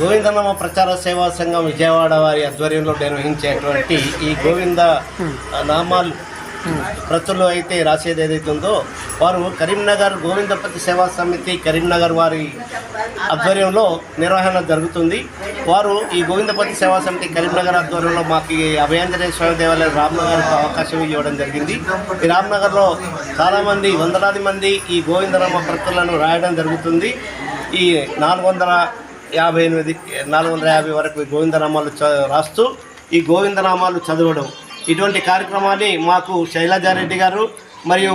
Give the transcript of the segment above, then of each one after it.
గోవిందనామ ప్రచార సేవా సంఘం విజయవాడ వారి ఆధ్వర్యంలో నిర్వహించేటువంటి ఈ గోవింద నామాలు ప్రతులు అయితే రాసేది ఏదైతే ఉందో వారు కరీంనగర్ గోవిందపతి సేవా సమితి కరీంనగర్ వారి ఆధ్వర్యంలో నిర్వహణ జరుగుతుంది. వారు ఈ గోవిందపతి సేవా సమితి కరీంనగర్ ఆధ్వర్యంలో మాకు అభయాంజనేయ స్వామి దేవాలయం రామ్నగర్కు అవకాశం ఇవ్వడం జరిగింది. ఈ రామ్నగర్లో చాలామంది వందలాది మంది ఈ గోవిందరామ ప్రతులను రాయడం జరుగుతుంది. ఈ నాలుగు వందల యాభై ఎనిమిది నాలుగు వందల యాభై వరకు గోవిందనామాలు చ రాస్తూ ఈ గోవిందనామాలు చదవడం. ఇటువంటి కార్యక్రమాన్ని మాకు శైలజారెడ్డి గారు మరియు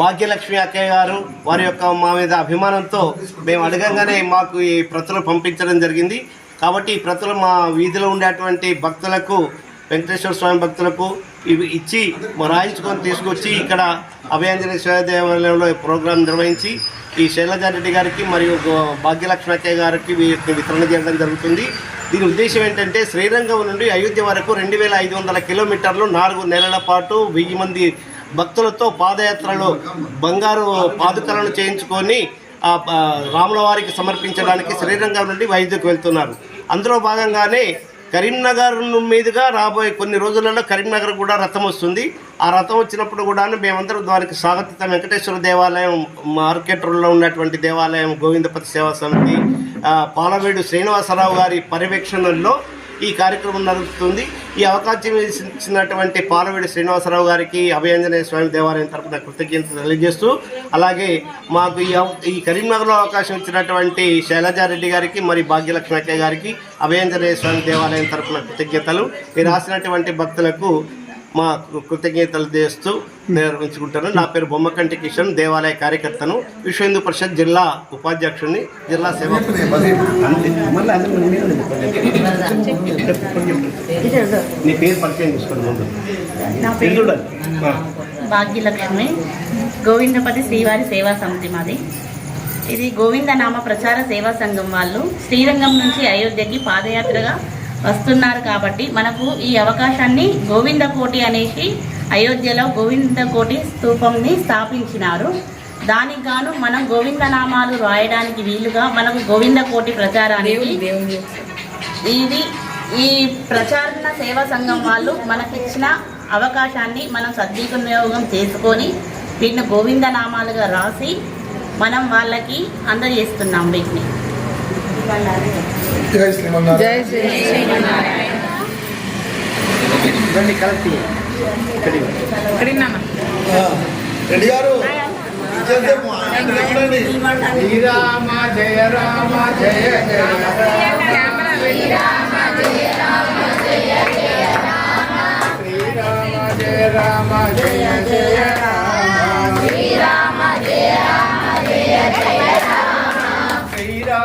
భాగ్యలక్ష్మి అక్కయ్య గారు వారి యొక్క మా మీద అభిమానంతో మేము అడగంగానే మాకు ఈ ప్రతులు పంపించడం జరిగింది. కాబట్టి ఈ ప్రతులు మా వీధిలో ఉండేటువంటి భక్తులకు వెంకటేశ్వర స్వామి భక్తులకు ఇవి ఇచ్చి మా రాయించుకొని తీసుకొచ్చి ఇక్కడ అభయాంజలి దేవాలయంలో ఈ ప్రోగ్రాం నిర్వహించి ఈ శైలజారెడ్డి గారికి మరియు గో- గారికి వీటిని వితరణ చేయడం జరుగుతుంది. దీని ఉద్దేశం ఏంటంటే శ్రీరంగం నుండి అయోధ్య వరకు రెండు వేల ఐదు వందల కిలోమీటర్లు నాలుగు నెలల పాటు వెయ్యి మంది భక్తులతో పాదయాత్రలో బంగారు పాదుకలను చేయించుకొని రాములవారికి రాముల వారికి సమర్పించడానికి శ్రీరంగం నుండి వైద్యుకు వెళ్తున్నారు. అందులో భాగంగానే కరీంనగర్ మీదుగా రాబోయే కొన్ని రోజులలో కరీంనగర్ కూడా రథం వస్తుంది. ఆ రథం వచ్చినప్పుడు కూడా మేమందరం దానికి స్వాగతిత వెంకటేశ్వర దేవాలయం మార్కెట్ రోడ్లో ఉన్నటువంటి దేవాలయం గోవిందపతి సేవా సమితి పాలవేడు శ్రీనివాసరావు గారి పర్యవేక్షణలో ఈ కార్యక్రమం నడుపుతుంది ఈ అవకాశం ఇచ్చినటువంటి పాలవేడి శ్రీనివాసరావు గారికి అభయాంజనేయ స్వామి దేవాలయం తరపున కృతజ్ఞతలు తెలియజేస్తూ అలాగే మాకు ఈ ఈ కరీంనగర్లో అవకాశం ఇచ్చినటువంటి శైలజారెడ్డి గారికి మరి భాగ్యలక్ష్మి అక్కయ్య గారికి అభయాంజనేయ స్వామి దేవాలయం తరపున కృతజ్ఞతలు. మీరు రాసినటువంటి భక్తులకు మా కృతజ్ఞతలు చేస్తూ నిర్వహించుకుంటాను. నా పేరు బొమ్మకంటి కిషన్ దేవాలయ కార్యకర్తను. విశ్వ హిందూ పరిషత్ జిల్లా ఉపాధ్యక్షుడిని జిల్లా సేవా. నీ పేరు పరిచయం చేసుకోండి ముందు. భాగ్యలక్ష్మి. గోవిందపతి శ్రీవారి సేవా సమితి మాది. ఇది గోవిందనామ ప్రచార సేవా సంఘం వాళ్ళు శ్రీరంగం నుంచి అయోధ్యకి పాదయాత్రగా వస్తున్నారు కాబట్టి మనకు ఈ అవకాశాన్ని గోవింద కోటి అనేసి అయోధ్యలో గోవింద కోటి స్తూపంని స్థాపించినారు. దానికి గాను మనం గోవిందనామాలు రాయడానికి వీలుగా మనకు గోవింద కోటి ప్రచారానికి ఇది ఈ ప్రచారణ సేవా సంఘం వాళ్ళు మనకిచ్చిన అవకాశాన్ని మనం సద్వినియోగం చేసుకొని వీటిని గోవింద నామాలుగా రాసి మనం వాళ్ళకి అందజేస్తున్నాం వీటిని. జై శ్రీమన్నారాయణ. జై శ్రీమన్నారాయణ. రండి కలెక్ట్ రెడ్డి గారు? శ్రీరామ జయ రామ జయ జయ రామ జయ రామ జయ జయ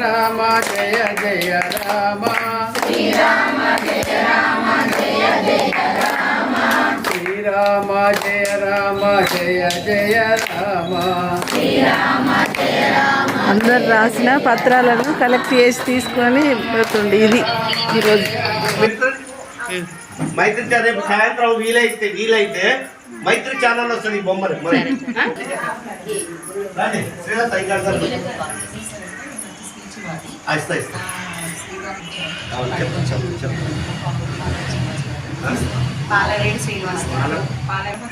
రామ జయ జయ రామ. శ్రీరామ జయ రామ జయ జయ రామ. శ్రీరామ జయ రామ జయ జయ రామ. అందరు రాసిన పత్రాలను కలెక్ట్ చేసి తీసుకొని పోతుండే ఇది ఈరోజు. మైత్రి ఛానల్ రేపు సాయంత్రం వీలైతే వీలైతే మైత్రి ఛానల్ వస్తుంది ఈ బొమ్మలు. మరి. రండి, శ్రీలత ఇంకా ఇస్తా ఇస్తా అవును చెప్పండి చెప్పండి చెప్పండి పాలరేడు శ్రీనివాస్ గారు పాలరేడు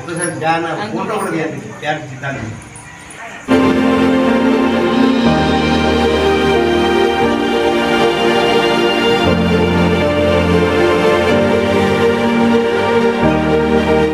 ఒకసారి ధ్యాన ఫోటో కూడా తీయండి ధ్యానం